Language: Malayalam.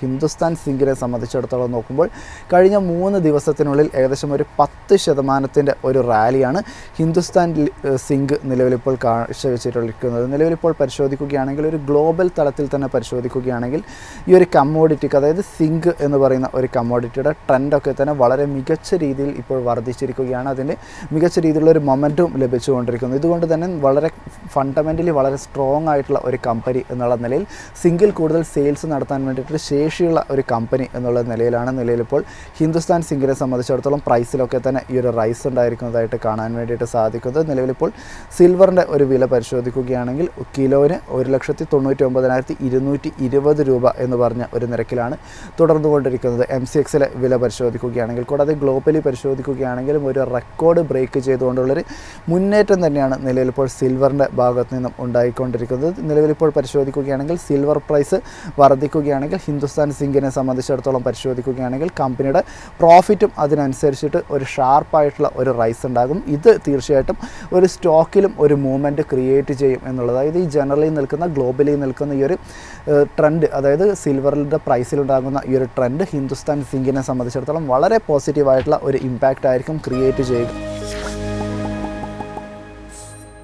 ഹിന്ദുസ്ഥാൻ സിംഗിനെ സംബന്ധിച്ചിടത്തോളം നോക്കുമ്പോൾ കഴിഞ്ഞ മൂന്ന് ദിവസത്തിനുള്ളിൽ ഏകദേശം ഒരു പത്ത് ശതമാനത്തിന്റെ ഒരു റാലിയാണ് ഹിന്ദുസ്ഥാൻ സിംഗ് നിലവിലിപ്പോൾ കാഴ്ചവെച്ചിട്ടുള്ളിരിക്കുന്നത് നിലവിലിപ്പോൾ പരിശോധിക്കുകയാണെങ്കിൽ ഒരു ഗ്ലോബൽ തലത്തിൽ തന്നെ പരിശോധിക്കുകയാണെങ്കിൽ ഈ ഒരു കമ്മോഡിറ്റിക്ക് അതായത് സിങ്ക് എന്ന് പറയുന്ന ഒരു കമ്മോഡിറ്റിയുടെ ട്രെൻഡൊക്കെ തന്നെ വളരെ മികച്ച രീതിയിൽ ഇപ്പോൾ വർദ്ധിച്ചിരിക്കുകയാണ്. അതിന് മികച്ച രീതിയിലുള്ള ഒരു മൊമെന്റും ലഭിച്ചുകൊണ്ടിരിക്കുന്നു. ഇതുകൊണ്ട് തന്നെ വളരെ ഫണ്ടമെന്റലി വളരെ സ്ട്രോങ് ആയിട്ടുള്ള ഒരു കമ്പനി എന്നുള്ള നിലയിൽ സിംഗിൾ കൂടുതൽ സെയിൽസ് നടത്താൻ വേണ്ടിയിട്ട് ശേഷിയുള്ള ഒരു കമ്പനി എന്നുള്ള നിലയിലാണ് നിലയിലിപ്പോൾ ഹിന്ദുസ്ഥാൻ സിംഗിനെ സംബന്ധിച്ചിടത്തോളം പ്രൈസിലൊക്കെ തന്നെ ഈ ഒരു റൈസ് ഉണ്ടായിരിക്കുന്നതായിട്ട് കാണാൻ വേണ്ടിയിട്ട് സാധിക്കുന്നത്. നിലവിലിപ്പോൾ സിൽവറിന്റെ ഒരു വില പരിശോധിക്കുകയാണെങ്കിൽ കിലോന് ഒരു ലക്ഷത്തി തൊണ്ണൂറ്റി ഒമ്പതിനായിരത്തി ഇരുന്നൂറ്റി ഇരുപത് രൂപ എന്ന് പറഞ്ഞ ഒരു നിരക്കിലാണ് തുടർന്നുകൊണ്ടിരിക്കുന്നത്. എം സി എക്സിലെ വില പരിശോധിക്കുകയാണെങ്കിൽ കൂടാതെ ഗ്ലോബലി പരിശോധിക്കുകയാണെങ്കിലും ഒരു റെക്കോർഡ് ബ്രേക്ക് ചെയ്തുകൊണ്ടുള്ളൊരു മുന്നേറ്റം തന്നെയാണ് നിലവിലിപ്പോൾ സിൽവറിന്റെ ഭാഗത്ത് നിന്നും ഉണ്ടായിക്കൊണ്ടിരിക്കുന്നത്. നിലവിലിപ്പോൾ പരിശോധിക്കുകയാണെങ്കിൽ സിൽവർ പ്രൈസ് വർദ്ധിക്കുകയാണെങ്കിൽ ഹിന്ദുസ്ഥാൻ സിങ്കിനെ സംബന്ധിച്ചിടത്തോളം പരിശോധിക്കുകയാണെങ്കിൽ കമ്പനിയുടെ പ്രോഫിറ്റും അതിനനുസരിച്ചിട്ട് ഒരു ഷാർപ്പായിട്ടുള്ള ഒരു റൈസ് ഉണ്ടാകും. ഇത് തീർച്ചയായിട്ടും ഒരു സ്റ്റോക്കിലും ഒരു മൂവ്മെന്റ് ക്രിയേറ്റ് ചെയ്യും എന്നുള്ളത് അതായത് ഈ ജനറലി നിൽക്കുന്ന ഗ്ലോബലി നിൽക്കുന്ന ഈ ഒരു ട്രെൻഡ് അതായത് സിൽവറിന്റെ പ്രൈസിലുണ്ടാകുന്ന ഈ ഒരു ട്രെൻഡ് ഹിന്ദുസ്ഥാൻ സിങ്കിനെ സംബന്ധിച്ചിടത്തോളം വളരെ പോസിറ്റീവായിട്ടുള്ള ഒരു ഇമ്പാക്റ്റ് ആയിരിക്കും ക്രിയേറ്റ് ചെയ്യുക